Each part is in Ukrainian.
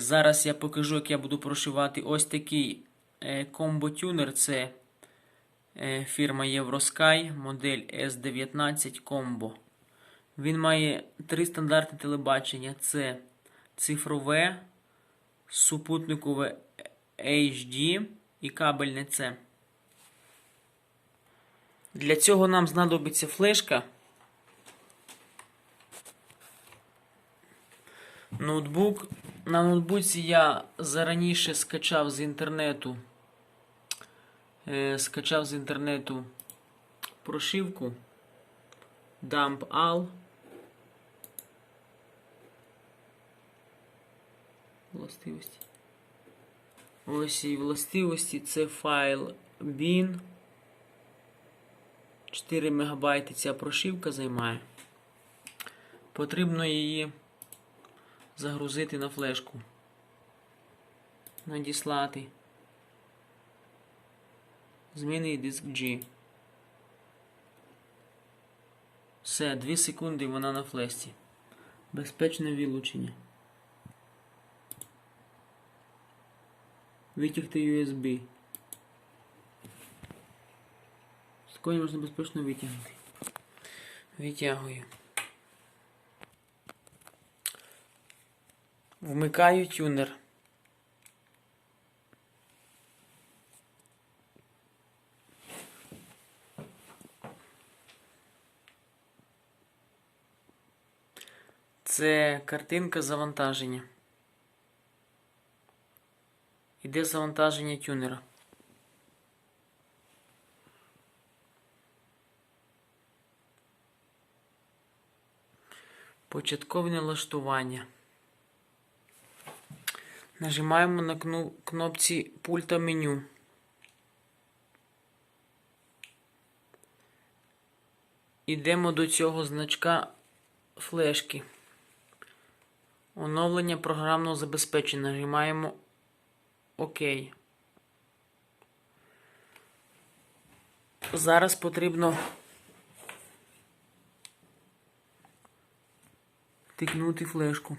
Зараз я покажу, як я буду прошивати ось такий е, комбо-тюнер. Це е, фірма Eurosky, модель S19 Combo. Він має три стандартні телебачення: це цифрове, супутникове HD і кабельне C. Для цього нам знадобиться флешка. Ноутбук. На ноутбуці я зараніше скачав з інтернету. Е, скачав з інтернету прошивку Dump All. Властивості. Ось і властивості це файл bin. 4 МБ ця прошивка займає. Потрібно її загрузити на флешку. Надіслати. Зміни диск G. Все, 2 секунди вона на флешці. Безпечне вилучення. Витягти USB. Такої можна безпечно витягнути. Витягую. Вмикаю тюнер. Це картинка завантаження. Іде завантаження тюнера. Початкове налаштування. Нажимаємо на кнопці пульта меню. Йдемо до цього значка флешки. Оновлення програмного забезпечення. Нажимаємо ОК. Зараз потрібно тикнути флешку.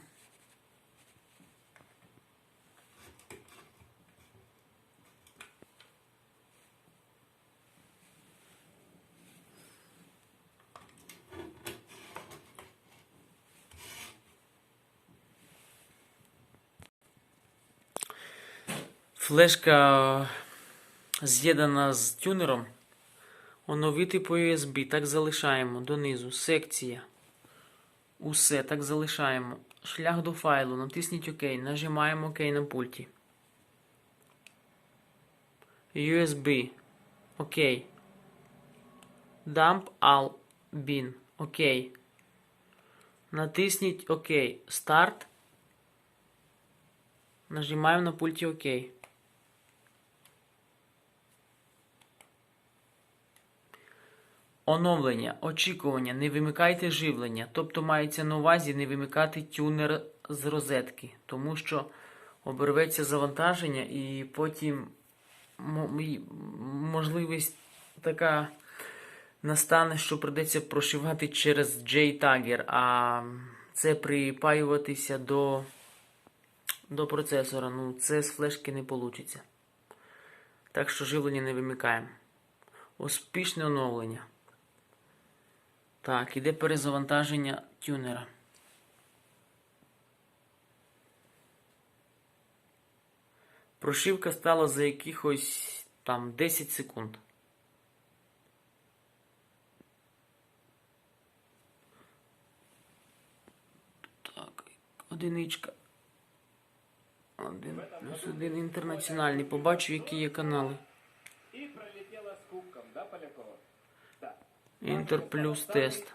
Флешка з'єднана з тюнером. Оновити по USB. Так залишаємо донизу. Секція. Усе так залишаємо. Шлях до файлу. Натисніть ОК. Нажимаємо ОК на пульті. USB. ОК. Dump all bin. ОК. Натисніть ОК. Старт. Нажимаємо на пульті ОК. Оновлення, очікування, не вимикайте живлення. Тобто мається на увазі не вимикати тюнер з розетки, тому що оберветься завантаження і потім можливість така настане, що придеться прошивати через JTagger, а це припаюватися до, до процесора. Ну, це з флешки не вийде. Так що живлення не вимикаємо. Успішне оновлення. Так, іде перезавантаження тюнера. Прошивка стала за якихось там 10 секунд. Так, одиничка. Один плюс один інтернаціональний. Побачу, які є канали. И пролетела с кубком, да, Полякова? Інтер плюс тест.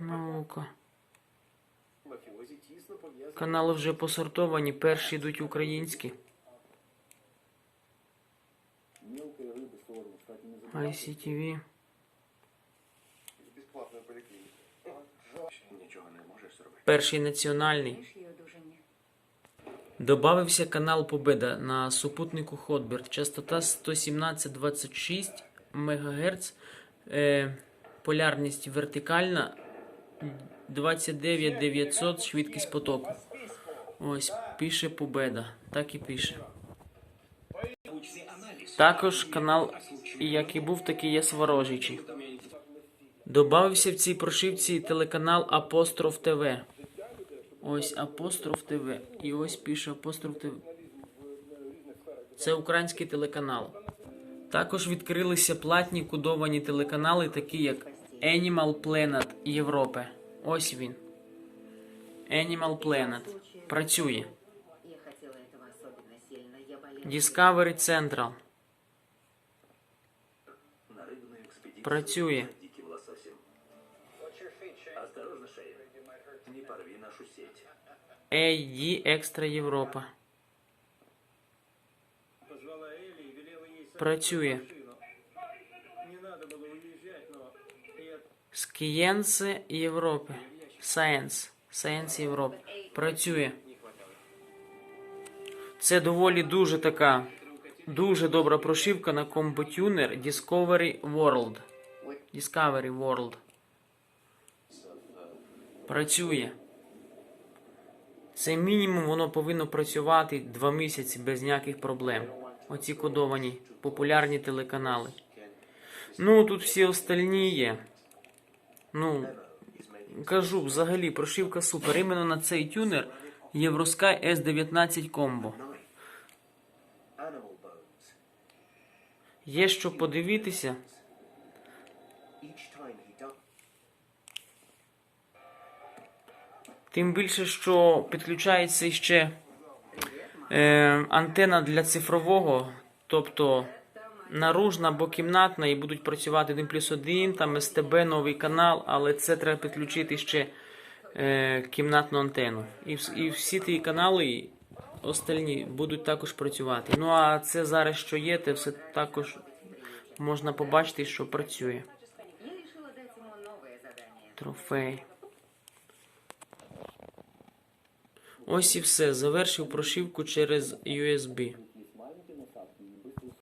Наука. Канали вже посортовані, перші йдуть українські. ICTV. Перший національний. Добавився канал Победа на супутнику Hotbird. Частота 117-26 МГц. Е, полярність вертикальна 29 900 швидкість потоку. Ось, пише Победа. Так і пише. Також канал, як і був, такий є Сворожичі. Добавився в цій прошивці телеканал Апостроф ТВ. Ось Апостроф ТВ. І ось пише Апостроф ТВ. Це український телеканал. Також відкрилися платні кодовані телеканали, такі як Animal Planet Європи. Ось він. Animal Planet. Працює. Discovery Central. Працює. Не надо было уезжать, но я Скієнси Європи. Science. Science Європи. Працює. Це доволі дуже така, дуже добра прошивка на комботюнер Discovery World. Discovery World. Працює. Це мінімум воно повинно працювати два місяці без ніяких проблем. Оці кодовані популярні телеканали. Ну, тут всі остальні є. Ну, кажу, взагалі, прошивка супер. Іменно на цей тюнер Євроскай S19 Combo. Є що подивитися. Тим більше, що підключається ще е, антена для цифрового, тобто наружна або кімнатна, і будуть працювати 1 плюс 1, там СТБ, новий канал, але це треба підключити ще е, кімнатну антенну. І, і всі ті канали остальні будуть також працювати. Ну а це зараз що є, те все також можна побачити, що працює. Трофей. Ось і все. Завершив прошивку через USB.